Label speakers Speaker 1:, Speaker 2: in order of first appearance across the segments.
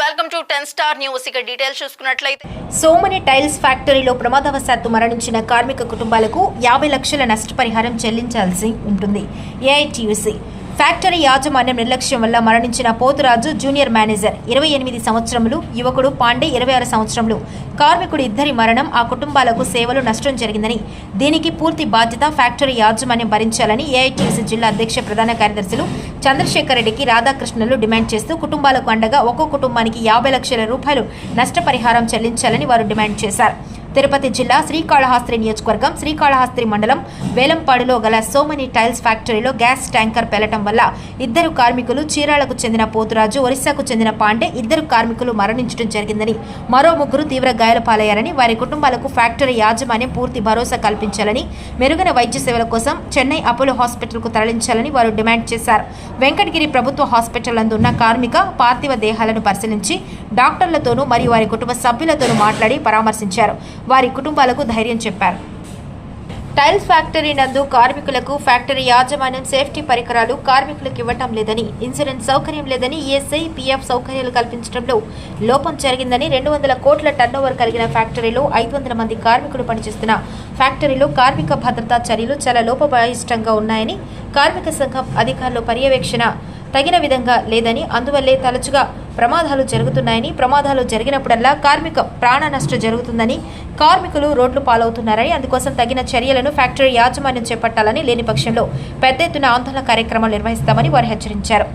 Speaker 1: Welcome to ten star news. ఇక details చూసుకున్నట్లయితే
Speaker 2: Somany tiles ఫ్యాక్టరీలో ప్రమాదవశాత్తు మరణించిన కార్మిక కుటుంబాలకు యాభై లక్షల నష్టపరిహారం చెల్లించాల్సి ఉంటుంది. ఏఐటీయూసీ. ఫ్యాక్టరీ యాజమాన్యం నిర్లక్ష్యం వల్ల మరణించిన పోతురాజు జూనియర్ మేనేజర్. ఇరవై ఎనిమిది సంవత్సరములు యువకుడు పాండే ఇరవై ఆరు సంవత్సరములు. కార్మికుడు ఇద్దరి మరణం ఆ కుటుంబాలకు సేవలు నష్టం జరిగిందని దీనికి పూర్తి బాధ్యత ఫ్యాక్టరీ యాజమాన్యం భరించాలని ఏఐటీసీ జిల్లా అధ్యక్ష ప్రధాన కార్యదర్శులు చంద్రశేఖర్ రెడ్డికి రాధాకృష్ణులు డిమాండ్ చేస్తూ కుటుంబాలకు అండగా ఒక్కో కుటుంబానికి యాభై లక్షల రూపాయలు నష్టపరిహారం చెల్లించాలని వారు డిమాండ్ చేశారు. తిరుపతి జిల్లా శ్రీకాళహస్తి నియోజకవర్గం శ్రీకాళహస్తి మండలం వేలంపాడులో గల సోమని టైల్స్ ఫ్యాక్టరీలో గ్యాస్ ట్యాంకర్ పెళ్ళటం వల్ల ఇద్దరు కార్మికులు చీరాలకు చెందిన పోతురాజు ఒరిస్సాకు చెందిన పాండే ఇద్దరు కార్మికులు మరణించడం జరిగిందని మరో ముగ్గురు తీవ్ర గాయాల పాలయ్యారని వారి కుటుంబాలకు ఫ్యాక్టరీ యాజమాన్యం పూర్తి భరోసా కల్పించాలని మెరుగైన వైద్య సేవల కోసం చెన్నై అపోలో హాస్పిటల్కు తరలించాలని వారు డిమాండ్ చేశారు. వెంకటగిరి ప్రభుత్వ హాస్పిటల్ అందున్న కార్మిక పార్థివ దేహాలను పరిశీలించి డాక్టర్లతోనూ మరియు వారి కుటుంబ సభ్యులతోనూ మాట్లాడి పరామర్శించారు. వారి కుటుంబాలకు ధైర్యం చెప్పారు. టైల్స్ ఫ్యాక్టరీ నందు కార్మికులకు ఫ్యాక్టరీ యాజమాన్యం సేఫ్టీ పరికరాలు కార్మికులకు ఇవ్వటం లేదని ఇన్సూరెన్స్ సౌకర్యం లేదని ఈఎస్ఐ పీఎఫ్ సౌకర్యాలు కల్పించడంలో లోపం జరిగిందని రెండు వందల కోట్ల టర్నోవర్ కలిగిన ఫ్యాక్టరీలో ఐదు వందల మంది కార్మికులు పనిచేస్తున్న ఫ్యాక్టరీలో కార్మిక భద్రతా చర్యలు చాలా లోపభాయిష్టంగా ఉన్నాయని కార్మిక సంఘం అధికారులు పర్యవేక్షణ తగిన విధంగా లేదని అందువల్లే తరచుగా ప్రమాదాలు జరుగుతున్నాయని ప్రమాదాలు జరిగినప్పుడల్లా కార్మిక ప్రాణ నష్టం జరుగుతుందని కార్మికులు రోడ్లు పాలవుతున్నారని అందుకోసం తగిన చర్యలను ఫ్యాక్టరీ యాజమాన్యం చేపట్టాలని లేని పక్షంలో పెద్ద ఎత్తున ఆందోళన కార్యక్రమాలు నిర్వహిస్తామని వారు హెచ్చరించారు.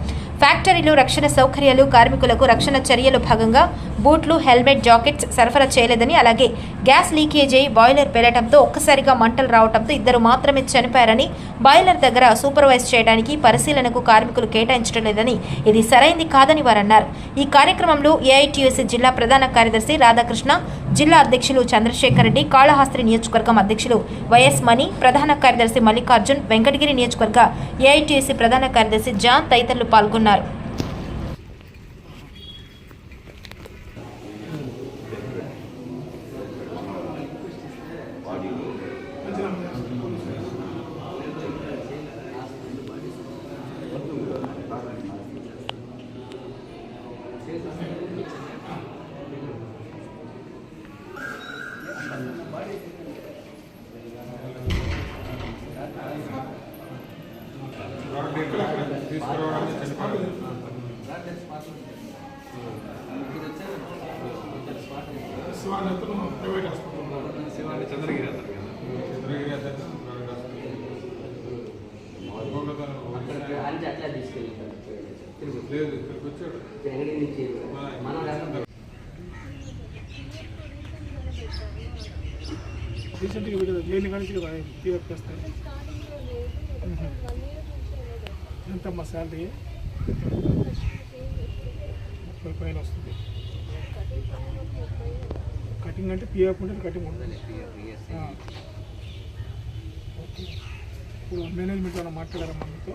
Speaker 2: ఫ్యాక్టరీలు రక్షణ సౌకర్యాలు కార్మికులకు రక్షణ చర్యలు భాగంగా బూట్లు హెల్మెట్ జాకెట్స్ సరఫరా చేయలేదని అలాగే గ్యాస్ లీకేజ్ అయి బాయిలర్ పేలటంతో ఒక్కసారిగా మంటలు రావడంతో ఇద్దరు మాత్రమే చనిపోయారని బాయిలర్ దగ్గర సూపర్వైజ్ చేయడానికి పరిశీలనకు కార్మికులు కేటాయించడం లేదని ఇది సరైంది కాదని వారన్నారు. ఈ కార్యక్రమంలో ఏఐటీయూసీ జిల్లా ప్రధాన కార్యదర్శి రాధాకృష్ణ జిల్లా అధ్యక్షులు చంద్రశేఖర్ రెడ్డి కాళహాస్త్రి నియోజకవర్గం అధ్యక్షులు వైఎస్ మణి ప్రధాన కార్యదర్శి మల్లికార్జున్ వెంకటగిరి నియోజకవర్గ ఏఐటీయూసీ ప్రధాన కార్యదర్శి జాన్ తదితరులు పాల్గొన్నారు.
Speaker 3: శివానంతరం ప్రైవేట్ హాస్పిటల్
Speaker 4: శివాని చంద్రగిరి అతను కదా
Speaker 3: చంద్రగిరి అధ్యక్ష ప్రైవేట్ హాస్పిటల్
Speaker 5: అట్లా
Speaker 3: లేదు. ఇక్కడికి వచ్చాడు
Speaker 5: మనం
Speaker 3: రీసెంట్గా వీడియో లేని కానీ పీఎఫ్ చేస్తాను ఎంతమ్మా శాలరీ ముప్పై పైన వస్తుంది. కటింగ్ అంటే పిఎఫ్ ఉంటుంది కటింగ్ ఉంటుంది. ఇప్పుడు మేనేజ్మెంట్ ఏమైనా మాట్లాడారా మీతో?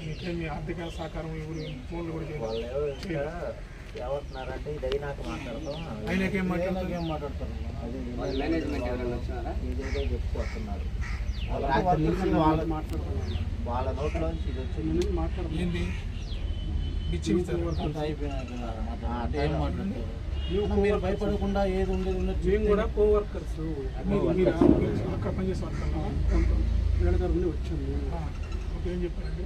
Speaker 3: మీకేం మీ ఆర్థిక సహకారం ఎవరు ఫోన్లు కూడా.
Speaker 6: ఏమంటున్నారంటే ఇది అయినాక మాట్లాడతాం.
Speaker 3: ఆయనకేం మాట్లాడతారు?
Speaker 6: ఏం మాట్లాడతారు? అది
Speaker 5: వాళ్ళ మేనేజ్మెంట్ ఎవరైనా వచ్చినారా?
Speaker 6: ఇదేదో చెప్పుకొస్తున్నారు.
Speaker 3: వాళ్ళు
Speaker 6: రాత్రి నుంచి వాళ్ళ
Speaker 3: మాట్లాడుతున్నారు.
Speaker 6: వాళ్ళ నోట్లోంచి ఇది వచ్చింది.
Speaker 3: ఏంది బిచ్చి
Speaker 6: అంత అయిపోయినాక ఆ, టైం మాట్లాడతారు మీరు భయపడకుండా ఏది ఉండేది ఉన్నట్టు
Speaker 3: మేము కూడా కో వర్కర్స్ అక్కడ పనిచేసే
Speaker 7: మేడగారు నుండి వచ్చాను
Speaker 3: ఓకే ఏం చెప్పారండి?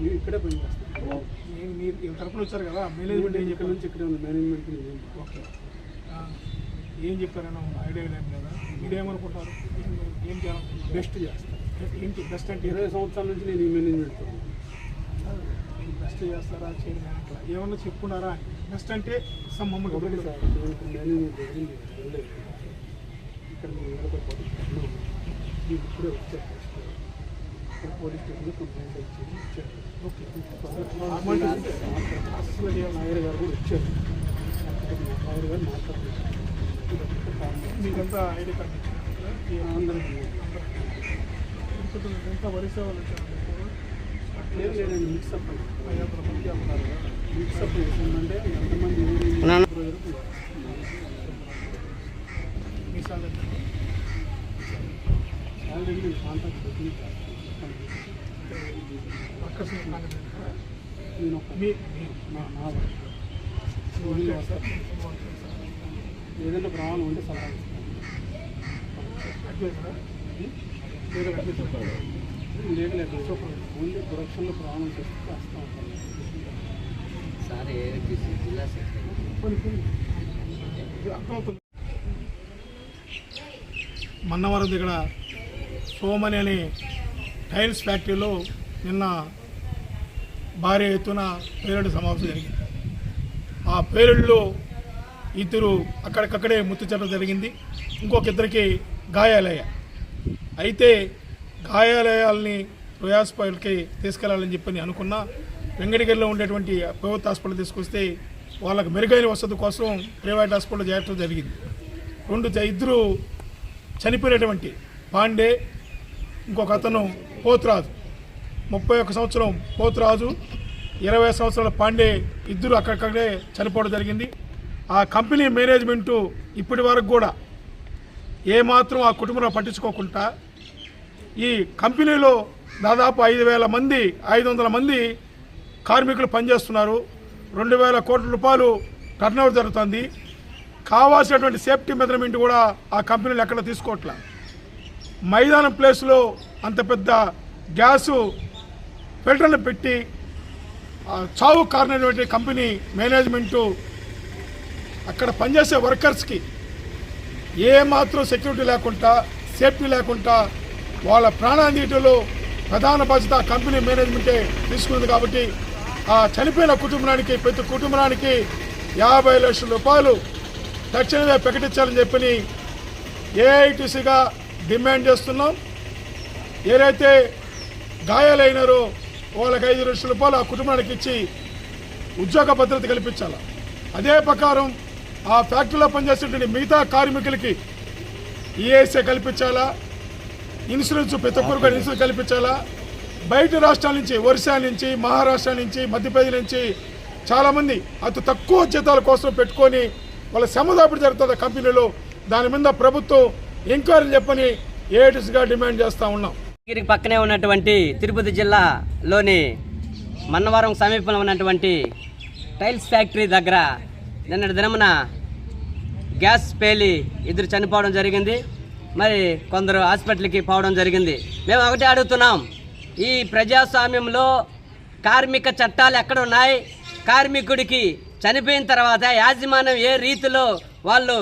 Speaker 3: మీరు
Speaker 7: ఇక్కడే పని చేస్తాను
Speaker 3: ఏ- మీరు తరపున వచ్చారు కదా మేనేజ్మెంట్ ఏం చెప్పారు
Speaker 7: నుంచి ఇక్కడే ఉంది మేనేజ్మెంట్
Speaker 3: ఓకే. ఏం చెప్పారని ఐడియా లేదు కదా. మీరేమనుకుంటారు? ఏం- చేయాలనుకుంటున్నారు?
Speaker 7: బెస్ట్ చేస్తాను.
Speaker 3: ఏంటి? బెస్ట్ అంటే
Speaker 7: ఇరవై సంవత్సరాల నుంచి నేను ఈ మేనేజ్మెంట్
Speaker 3: బెస్ట్ చేస్తారా చేయడం అట్లా. ఏమన్నా చెప్పుకున్నారా బెస్ట్ అంటే మమ్మల్ని
Speaker 7: ఒకటి సార్ ఇక్కడ ఇప్పుడే వచ్చారు. ఇక్కడ పోలీస్ స్టేషన్లో కంప్లైంట్ ఇచ్చేది ఇచ్చారు
Speaker 3: ఓకే.
Speaker 7: అసలు నాయర్ గారు కూడా వచ్చారు నాయర్ గారు మాట్లాడుతున్నారు.
Speaker 3: మీకంతా ఐడి కార్డు
Speaker 7: అందరికీ.
Speaker 3: ఎంత వరిసే వాళ్ళు వచ్చారు?
Speaker 7: ఏదైనా ప్రమాణం ఉంటే సలహా ఇస్తాను.
Speaker 3: లేదు
Speaker 7: లేదు ఓన్లీ ప్రొడక్షన్లో చేస్తే వస్తూ
Speaker 5: సార్ జిల్లా సెక్రటరీ?
Speaker 3: మన్నవరం దగ్గర సోమని అనే టైల్స్ ఫ్యాక్టరీలో నిన్న భారీ ఎత్తున పేలుడు సమావేశం జరిగింది. ఆ పేలుడులో ఇద్దరు అక్కడికక్కడే మృతి చెందడం జరిగింది. ఇంకొక ఇద్దరికి గాయాలయ్యాయి. అయితే గాయాలయాల్ని ప్రయాస్పాల్కి తీసుకెళ్ళాలని చెప్పని అనుకున్నా వెంకటగిరిలో ఉండేటువంటి ప్రభుత్వ హాస్పిటల్ తీసుకొస్తే వాళ్ళకి మెరుగైన వసతి కోసం ప్రైవేట్ హాస్పిటల్ చేయటం జరిగింది. రెండు ఇద్దరు చనిపోయినటువంటి పాండే ఇంకొక అతను పోతురాజు. ముప్పై ఒక్క సంవత్సరం పోతురాజు ఇరవై సంవత్సరాల పాండే ఇద్దరు అక్కడికక్కడే చనిపోవడం జరిగింది. ఆ కంపెనీ మేనేజ్మెంటు ఇప్పటి వరకు కూడా ఏమాత్రం ఆ కుటుంబంలో పట్టించుకోకుండా ఈ కంపెనీలో దాదాపు ఐదు వేల మంది ఐదు వందల మంది కార్మికులు పనిచేస్తున్నారు. రెండు వేల కోట్ల రూపాయలు టర్నోవర్ జరుగుతుంది. కావాల్సినటువంటి సేఫ్టీ మెజర్మెంట్ కూడా ఆ కంపెనీలు ఎక్కడ తీసుకోవట్లా. మైదానం ప్లేస్లో అంత పెద్ద గ్యాసు ఫిల్టర్లు పెట్టి చావు కారణమైనటువంటి కంపెనీ మేనేజ్మెంటు అక్కడ పనిచేసే వర్కర్స్కి ఏ మాత్రం సెక్యూరిటీ లేకుండా సేఫ్టీ లేకుండా వాళ్ళ ప్రాణాన్ని ప్రధాన బాధ్యత కంపెనీ మేనేజ్మెంటే తీసుకుంది కాబట్టి ఆ చనిపోయిన కుటుంబానికి ప్రతి కుటుంబానికి యాభై లక్షల రూపాయలు తక్షణమే ప్రకటించాలని చెప్పి ఏఐటీసీగా డిమాండ్ చేస్తున్నాం. ఏదైతే గాయాలైనారో వాళ్ళకి ఐదు లక్షల రూపాయలు ఆ కుటుంబానికి ఇచ్చి ఉద్యోగ భద్రత కల్పించాలి. అదే ప్రకారం ఆ ఫ్యాక్టరీలో పనిచేసేటువంటి మిగతా కార్మికులకి ఈఏసీ కల్పించాలా? ఇన్సూరెన్స్ ప్రతి ఒక్కరు కూడా ఇన్సూరెన్స్ కల్పించాలా? బయట రాష్ట్రాల నుంచి ఒరిస్సా నుంచి మహారాష్ట్ర నుంచి మధ్యప్రదేశ్ నుంచి చాలామంది అతి తక్కువ జీతాల కోసం పెట్టుకొని వాళ్ళ శ్రమదాపిడి జరుగుతుంది కంపెనీలు కంపెనీలో. దాని మీద ప్రభుత్వం ఎంక్వైరీ చెప్పని ఏడిస్గా డిమాండ్ చేస్తూ ఉన్నాం.
Speaker 5: గిరికి పక్కనే ఉన్నటువంటి తిరుపతి జిల్లాలోని మన్నవరం సమీపంలో ఉన్నటువంటి టైల్స్ ఫ్యాక్టరీ దగ్గర నిన్నటి దినమున గ్యాస్ పేలి ఇద్దరు చనిపోవడం జరిగింది. మరి కొందరు హాస్పిటల్కి పోవడం జరిగింది. మేము ఒకటే అడుగుతున్నాం. ఈ ప్రజాస్వామ్యంలో కార్మిక చట్టాలు ఎక్కడ ఉన్నాయి? కార్మికుడికి చనిపోయిన తర్వాత యాజమాన్యం ఏ రీతిలో వాళ్ళు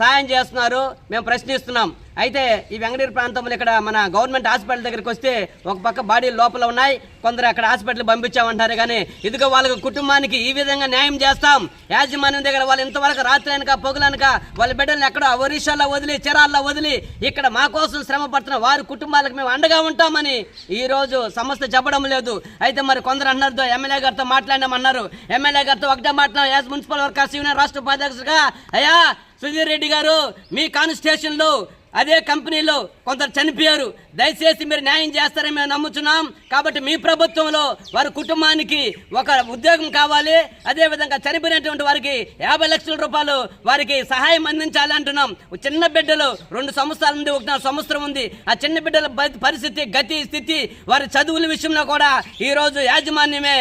Speaker 5: సాయం చేస్తున్నారు. మేము ప్రశ్నిస్తున్నాం. అయితే ఈ వెంకటగిరి ప్రాంతంలో ఇక్కడ మన గవర్నమెంట్ హాస్పిటల్ దగ్గరికి వస్తే ఒక పక్క బాడీ లోపల ఉన్నాయి. కొందరు అక్కడ హాస్పిటల్ పంపించామంటారు కానీ ఇదిగో వాళ్ళ కుటుంబానికి ఈ విధంగా న్యాయం చేస్తాం. యాజమాన్యం దగ్గర వాళ్ళు ఇంతవరకు రాత్రి అనక పొగులనక వాళ్ళ బిడ్డలను ఎక్కడో ఒరిస్సాలో వదిలి చిరాల్లో వదిలి ఇక్కడ మా కోసం శ్రమ పడుతున్న వారి కుటుంబాలకు మేము అండగా ఉంటామని ఈ రోజు సంస్థ చెప్పడం లేదు. అయితే మరి కొందరు అన్నారు ఎమ్మెల్యే గారితో మాట్లాడినామన్నారు. ఎమ్మెల్యే గారితో ఒకటే మాట్లాడినాం. యాజ్ మున్సిపల్ వర్కర్స్ యూనియన్ రాష్ట్ర ఉపాధ్యక్షుడిగా అయ్యా సుధీర్ రెడ్డి గారు మీ కాన్స్టిట్యూషన్లో అదే కంపెనీలో కొందరు చనిపోయారు. దయచేసి మీరు న్యాయం చేస్తారని మేము నమ్ముతున్నాం కాబట్టి మీ ప్రభుత్వంలో వారి కుటుంబానికి ఒక ఉద్యోగం కావాలి. అదేవిధంగా చనిపోయినటువంటి వారికి యాభై లక్షల రూపాయలు వారికి సహాయం అందించాలి అంటున్నాం. చిన్న బిడ్డలు రెండు సంవత్సరాల నుండి ఒక సంవత్సరం ఉంది. ఆ చిన్న బిడ్డల పరిస్థితి గతి స్థితి వారి చదువుల విషయంలో కూడా ఈరోజు యాజమాన్యమే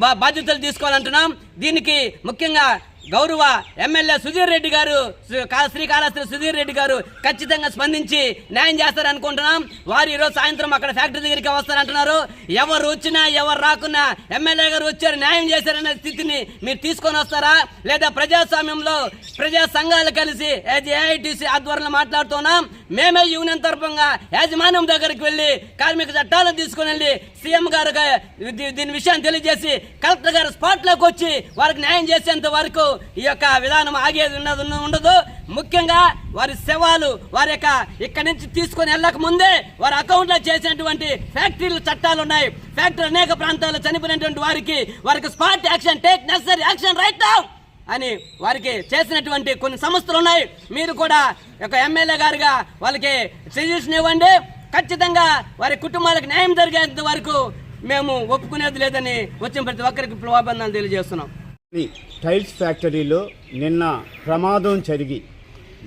Speaker 5: బా బాధ్యతలు తీసుకోవాలంటున్నాం. దీనికి ముఖ్యంగా గౌరవ ఎమ్మెల్యే సుధీర్ రెడ్డి గారు శ్రీ శ్రీకాళహస్తి సుధీర్ రెడ్డి గారు ఖచ్చితంగా స్పందించి న్యాయం చేస్తారనుకుంటున్నాం వారు ఈరోజు సాయంత్రం అక్కడ ఫ్యాక్టరీ దగ్గరికి వస్తారంటున్నారు. ఎవరు వచ్చినా ఎవరు రాకున్నా ఎమ్మెల్యే గారు వచ్చారు న్యాయం చేశారనే స్థితిని మీరు తీసుకొని వస్తారా? లేదా ప్రజాస్వామ్యంలో ప్రజా సంఘాలు కలిసి ఏఐటీసీ ఆధ్వర్యంలో మాట్లాడుతున్నాం. మేమే యూనియన్ తరఫుగా యాజమాన్యం దగ్గరికి వెళ్ళి కార్మిక చట్టాలను తీసుకుని వెళ్ళి సీఎం గారు దీని విషయాన్ని తెలియజేసి కలెక్టర్ గారు స్పాట్లోకి వచ్చి వారికి న్యాయం చేసేంత వరకు ఈ యొక్క విధానం ఆగేది ఉన్నది ఉండదు. ముఖ్యంగా వారి శవాలు వారి యొక్క ఇక్కడి నుంచి తీసుకొని వెళ్ళక ముందే వారి అకౌంట్లో చేసినటువంటి ఫ్యాక్టరీలు చట్టాలు ఉన్నాయి. ఫ్యాక్టరీ అనేక ప్రాంతాల్లో చనిపోయినటువంటి వారికి వారికి spot action take necessary action right now అని వారికి చేసినటువంటి కొన్ని సంస్థలు ఉన్నాయి. మీరు కూడా ఒక ఎమ్మెల్యే గారుగా వాళ్ళకి సజెషన్ ఇవ్వండి. ఖచ్చితంగా వారి కుటుంబాలకు న్యాయం జరిగేంత వరకు మేము ఒప్పుకునేది లేదని వచ్చిన ప్రతి ఒక్కరికి ప్రలోభాలను తెలియజేస్తున్నాం.
Speaker 4: టైల్స్ ఫ్యాక్టరీలో నిన్న ప్రమాదం జరిగి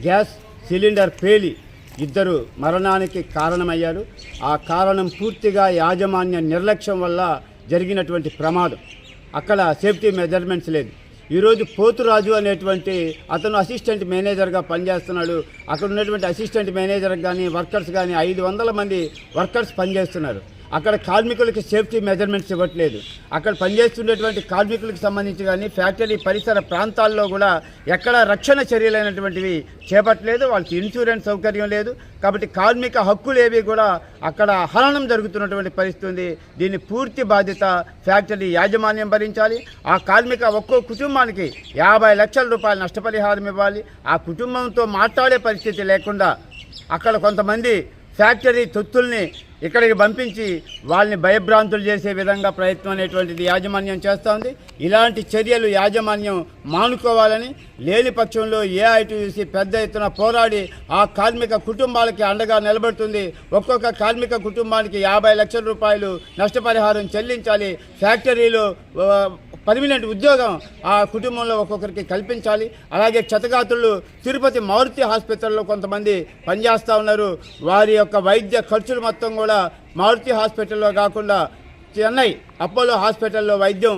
Speaker 4: గ్యాస్ సిలిండర్ పేలి ఇద్దరు మరణానికి కారణమయ్యారు. ఆ కారణం పూర్తిగా యాజమాన్య నిర్లక్ష్యం వల్ల జరిగినటువంటి ప్రమాదం. అక్కడ సేఫ్టీ మెజర్మెంట్స్ లేదు. ఈరోజు పోతురాజు అనేటువంటి అతను అసిస్టెంట్ మేనేజర్గా పనిచేస్తున్నాడు. అక్కడ ఉన్నటువంటి అసిస్టెంట్ మేనేజర్ కానీ వర్కర్స్ కానీ ఐదు వందల మంది వర్కర్స్ పనిచేస్తున్నారు. అక్కడ కార్మికులకి సేఫ్టీ మెజర్మెంట్స్ ఇవ్వట్లేదు. అక్కడ పనిచేస్తున్నటువంటి కార్మికులకు సంబంధించి కానీ ఫ్యాక్టరీ పరిసర ప్రాంతాల్లో కూడా ఎక్కడ రక్షణ చర్యలైనటువంటివి చేపట్టలేదు. వాళ్ళకి ఇన్సూరెన్స్ సౌకర్యం లేదు. కాబట్టి కార్మిక హక్కులు ఏవి కూడా అక్కడ హరణం జరుగుతున్నటువంటి పరిస్థితి ఉంది. దీన్ని పూర్తి బాధ్యత ఫ్యాక్టరీ యాజమాన్యం భరించాలి. ఆ కార్మిక ఒక్కో కుటుంబానికి యాభై లక్షల రూపాయల నష్టపరిహారం ఇవ్వాలి. ఆ కుటుంబంతో మాట్లాడే పరిస్థితి లేకుండా అక్కడ కొంతమంది ఫ్యాక్టరీ తొత్తుల్ని ఇక్కడికి పంపించి వాళ్ళని భయభ్రాంతులు చేసే విధంగా ప్రయత్నం అనేటువంటిది యాజమాన్యం చేస్తోంది. ఇలాంటి చర్యలు యాజమాన్యం మానుకోవాలని లేని పక్షంలో ఏఐటీయూసీ పెద్ద ఎత్తున పోరాడి ఆ కార్మిక కుటుంబాలకి అండగా నిలబడుతుంది. ఒక్కొక్క కార్మిక కుటుంబానికి యాభై లక్షల రూపాయలు నష్టపరిహారం చెల్లించాలి. ఫ్యాక్టరీలో పర్మినెంట్ ఉద్యోగం ఆ కుటుంబంలో ఒక్కొక్కరికి కల్పించాలి. అలాగే క్షతగాతులు తిరుపతి మారుతి హాస్పిటల్లో కొంతమంది పనిచేస్తూ ఉన్నారు. వారి యొక్క వైద్య ఖర్చులు మొత్తం కూడా మారుతి హాస్పిటల్లో కాకుండా చెన్నై అపోలో హాస్పిటల్లో వైద్యం